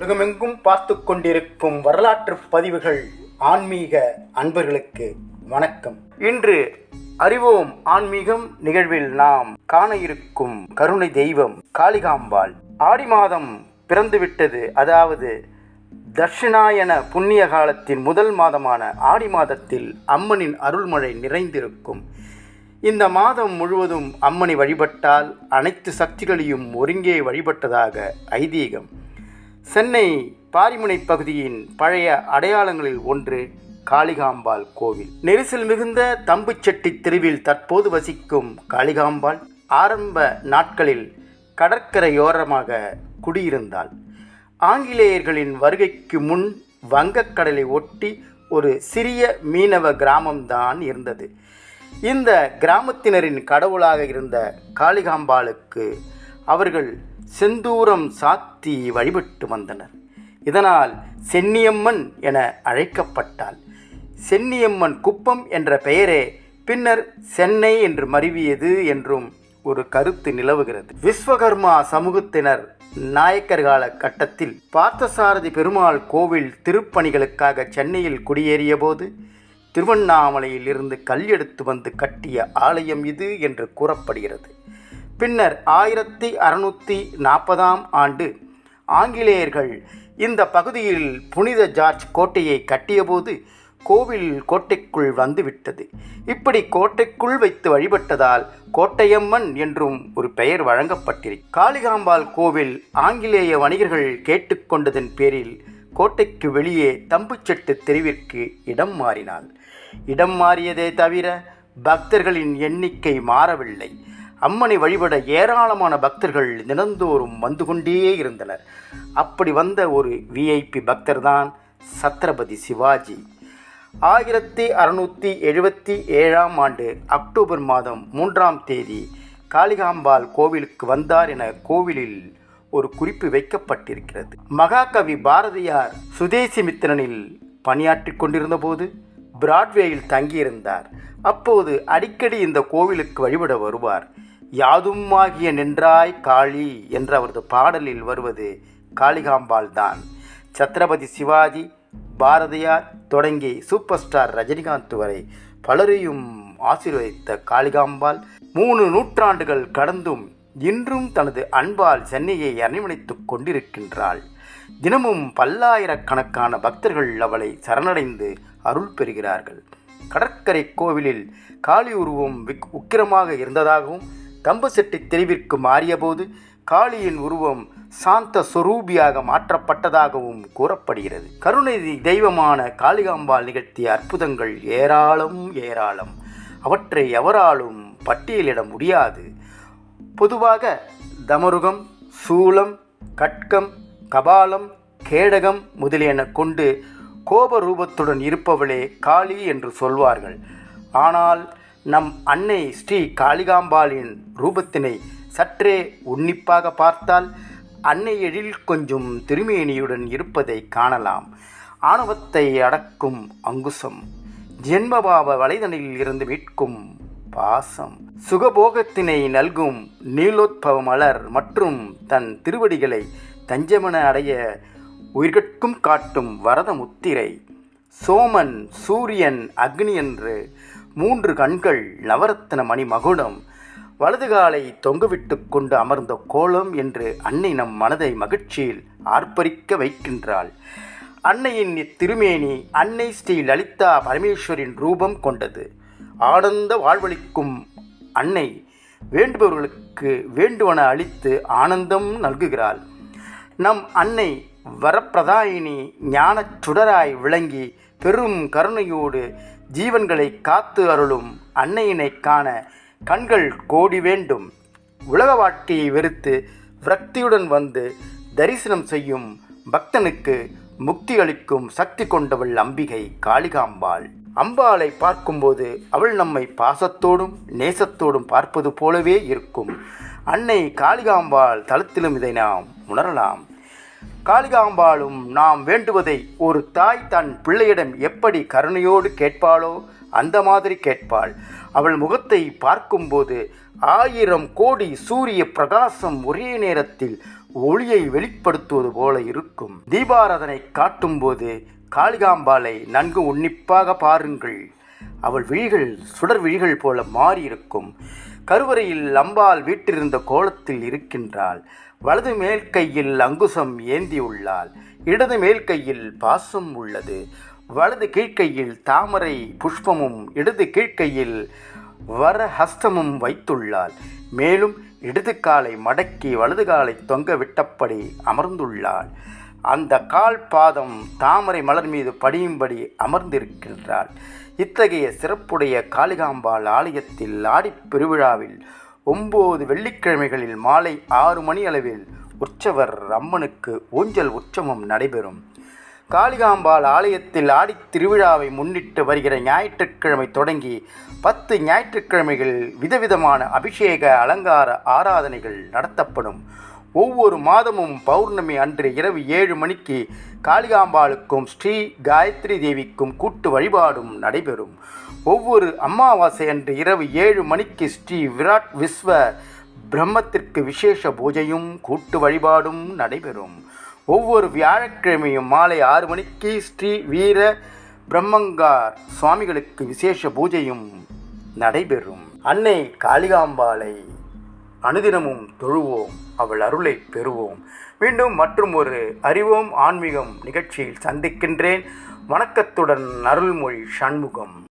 உலகமெங்கும் பார்த்து கொண்டிருக்கும் வரலாற்று பதிவுகள் ஆன்மீக அன்பர்களுக்கு வணக்கம். இன்று அறிவோம் ஆன்மீகம் நிகழ்வில் நாம் காண இருக்கும் கருணை தெய்வம் காளிகாம்பாள். ஆடி மாதம் பிறந்துவிட்டது அதாவது தட்சிணாயன புண்ணிய காலத்தின் முதல் மாதமான ஆடி மாதத்தில் அம்மனின் அருள்மழை நிறைந்திருக்கும். இந்த மாதம் முழுவதும் அம்மனை வழிபட்டால் அனைத்து சக்திகளையும் ஒருங்கே வழிபட்டதாக ஐதீகம். சென்னை பாரிமுனை பகுதியின் பழைய அடையாளங்களில் ஒன்று காளிகாம்பாள் கோவில். நெரிசல் மிகுந்த தம்புச்செட்டி தெருவில் தற்போது வசிக்கும் காளிகாம்பாள் ஆரம்ப நாட்களில் கடற்கரையோரமாக குடியிருந்தாள். ஆங்கிலேயர்களின் வருகைக்கு முன் வங்கக்கடலை ஒட்டி ஒரு சிறிய மீனவ கிராமம்தான் இருந்தது. இந்த கிராமத்தினரின் கடவுளாக இருந்த காளிகாம்பாளுக்கு அவர்கள் செந்தூரம் சாத்தி வழிபட்டு வந்தனர். இதனால் சென்னியம்மன் என அழைக்கப்பட்டாள். சென்னியம்மன் குப்பம் என்ற பெயரே பின்னர் சென்னை என்று மருவியது என்றும் ஒரு கருத்து நிலவுகிறது. விஸ்வகர்மா சமூகத்தினர் நாயக்கர் கால கட்டத்தில் பார்த்தசாரதி பெருமாள் கோவில் திருப்பணிகளுக்காக சென்னையில் குடியேறிய போது திருவண்ணாமலையில் இருந்து கல் எடுத்து வந்து கட்டிய ஆலயம் இது என்று கூறப்படுகிறது. பின்னர் ஆயிரத்தி அறுநூற்றி நாற்பதாம் ஆண்டு ஆங்கிலேயர்கள் இந்த பகுதியில் புனித ஜார்ஜ் கோட்டையை கட்டியபோது கோவில் கோட்டைக்குள் வந்துவிட்டது. இப்படி கோட்டைக்குள் வைத்து வழிபட்டதால் கோட்டையம்மன் என்றும் ஒரு பெயர் வழங்கப்பட்டிரு காளிகாம்பாள் கோவில் ஆங்கிலேய வணிகர்கள் கேட்டுக்கொண்டதன் பேரில் கோட்டைக்கு வெளியே தம்புச்செட்டு தெருவிற்கு இடம் மாறினாள். இடம் மாறியதே தவிர பக்தர்களின் எண்ணிக்கை மாறவில்லை. அம்மனை வழிபட ஏராளமான பக்தர்கள் தினந்தோறும் வந்து கொண்டே இருந்தனர். அப்படி வந்த ஒரு விஐபி பக்தர் தான் சத்ரபதி சிவாஜி. ஆயிரத்தி அறுநூற்றி எழுபத்தி ஏழாம் ஆண்டு அக்டோபர் மாதம் மூன்றாம் தேதி காளிகாம்பாள் கோவிலுக்கு வந்தார் என கோவிலில் ஒரு குறிப்பு வைக்கப்பட்டிருக்கிறது. மகாகவி பாரதியார் சுதேசிமித்திரனில் பணியாற்றிக் பணியாற்றி கொண்டிருந்தபோது பிராட்வேயில் தங்கியிருந்தார். அப்போது அடிக்கடி இந்த கோவிலுக்கு வழிபட வருவார். யாதும் ஆகிய நின்றாய் காளி என்ற அவரது பாடலில் வருவது காளிகாம்பாள் தான் சத்ரபதி சிவாஜி பாரதியார் தொடங்கி சூப்பர் ஸ்டார் ரஜினிகாந்த் வரை பலரையும் ஆசீர்வதித்த காளிகாம்பாள் மூணு நூற்றாண்டுகள் கடந்தும் இன்றும் தனது அன்பால் சென்னையை அரவணைத்துக் கொண்டிருக்கின்றாள். தினமும் பல்லாயிரக்கணக்கான பக்தர்கள் அவளை சரணடைந்து அருள் பெறுகிறார்கள். கடற்கரை கோவிலில் காளி உருவம் விக் உக்கிரமாக இருந்ததாகவும் தம்புசெட்டி தெருவிற்கு மாறியபோது காளியின் உருவம் சாந்த சொரூபியாக மாற்றப்பட்டதாகவும் கூறப்படுகிறது. கருணை தெய்வமான காளிகாம்பாள் நிகழ்த்திய அற்புதங்கள் ஏராளம் ஏராளம். அவற்றை எவராலும் பட்டியலிட முடியாது. பொதுவாக தமருகம் சூலம் கட்கம் கபாலம் கேடகம் முதலியன கொண்டு கோபரூபத்துடன் இருப்பவளே காளி என்று சொல்வார்கள். ஆனால் நம் அன்னை ஸ்ரீ காளிகாம்பாளின் ரூபத்தினை சற்றே உன்னிப்பாக பார்த்தால் அன்னை எழில் கொஞ்சம் திருமேனியுடன் இருப்பதை காணலாம். ஆணவத்தை அடக்கும் அங்குசம் ஜென்மபாவ வலைதனில் இருந்து மீட்கும் பாசம். சுகபோகத்தினை நல்கும் நீலோத்பவ மலர் மற்றும் தன் திருவடிகளை தஞ்சமென அடைய உயிர்கட்கும் காட்டும் வரத முத்திரை சோமன் சூரியன் அக்னி என்று மூன்று கண்கள் நவரத்தின மணி மகுடம். வலதுகாலை தொங்குவிட்டு கொண்டு அமர்ந்த கோலம் என்று அன்னை நம் மனதை மகிழ்ச்சியில் ஆர்ப்பரிக்க வைக்கின்றாள். அன்னையின் இத்திருமேனி அன்னை ஸ்ரீ லலிதா பரமேஸ்வரின் ரூபம் கொண்டது. ஆனந்த வாழ்வளிக்கும் அன்னை வேண்டுபவர்களுக்கு வேண்டுவன அளித்து ஆனந்தம் நல்குகிறாள். நம் அன்னை வரப்பிரதாயினி ஞானச் சுடராய் விளங்கி பெரும் கருணையோடு ஜீவன்களை காத்து அருளும் அன்னையினை காண கண்கள் கோடி வேண்டும். உலக வாழ்க்கையை வெறுத்து விரக்தியுடன் வந்து தரிசனம் செய்யும் பக்தனுக்கு முக்தி அளிக்கும் சக்தி கொண்டவள் அம்பிகை காளிகாம்பாள். அம்பாளை பார்க்கும்போது அவள் நம்மை பாசத்தோடும் நேசத்தோடும் பார்ப்பது போலவே இருக்கும். அன்னை காளிகாம்பாள் தளத்திலும் இதை நாம் உணரலாம். காளிகாம்பாளும் நாம் வேண்டுவதை ஒரு தாய் தன் பிள்ளையிடம் எப்படி கருணையோடு கேட்பாளோ அந்த மாதிரி கேட்பாள். அவள் முகத்தை பார்க்கும்போது ஆயிரம் கோடி சூரிய பிரகாசம் ஒரே நேரத்தில் ஒளியை வெளிப்படுத்துவது போல இருக்கும். தீபாராதனை காட்டும்போது காளிகாம்பாளை நன்கு உன்னிப்பாக பாருங்கள். அவள் விழிகள் சுடர் விழிகள் போல மாறியிருக்கும். கருவறையில் அம்பாள் வீட்டிருந்த கோலத்தில் இருக்கின்றாள். வலது மேல் கையில் அங்குசம் ஏந்தியுள்ளாள் இடது மேல் கையில் பாசம் உள்ளது. வலது கீழ்கையில் தாமரை புஷ்பமும் இடது கீழ்க்கையில் வரஹஸ்தமும் வைத்துள்ளாள். மேலும் இடது காலை மடக்கி வலது காலை தொங்க விட்டபடி அமர்ந்துள்ளாள். அந்த கால் பாதம் தாமரை மலர் மீது படியும்படி அமர்ந்திருக்கின்றாள். இத்தகைய சிறப்புடைய காளிகாம்பாள் ஆலயத்தில் ஆடிப் பெருவிழாவில் ஒம்பது வெள்ளிக்கிழமைகளில் மாலை ஆறு மணி அளவில் உற்சவர் அம்மனுக்கு ஊஞ்சல் உற்சவம் நடைபெறும். காளிகாம்பாள் ஆலயத்தில் ஆடித் திருவிழாவை முன்னிட்டு வருகிற ஞாயிற்றுக்கிழமை தொடங்கி பத்து ஞாயிற்றுக்கிழமைகள் விதவிதமான அபிஷேக அலங்கார ஆராதனைகள் நடத்தப்படும். ஒவ்வொரு மாதமும் பௌர்ணமி அன்று இரவு ஏழு மணிக்கு காளிகாம்பாளுக்கும் ஸ்ரீ காயத்ரி தேவிக்கும் கூட்டு வழிபாடும் நடைபெறும். ஒவ்வொரு அமாவாசை அன்று இரவு ஏழு மணிக்கு ஸ்ரீ விராட் விஸ்வ பிரம்மத்திற்கு விசேஷ பூஜையும் கூட்டு வழிபாடும் நடைபெறும். ஒவ்வொரு வியாழக்கிழமையும் மாலை ஆறு மணிக்கு ஸ்ரீ வீர பிரம்மங்கார் சுவாமிகளுக்கு விசேஷ பூஜையும் நடைபெறும். அன்னை காளிகாம்பாளை அனுதினமும் தொழுவோம் அவள் அருளை பெறுவோம். மீண்டும் மற்றும் ஒரு அறிவோம் ஆன்மீகம் நிகழ்ச்சியில் சந்திக்கின்றேன். வணக்கத்துடன் அருள்மொழி சண்முகம்.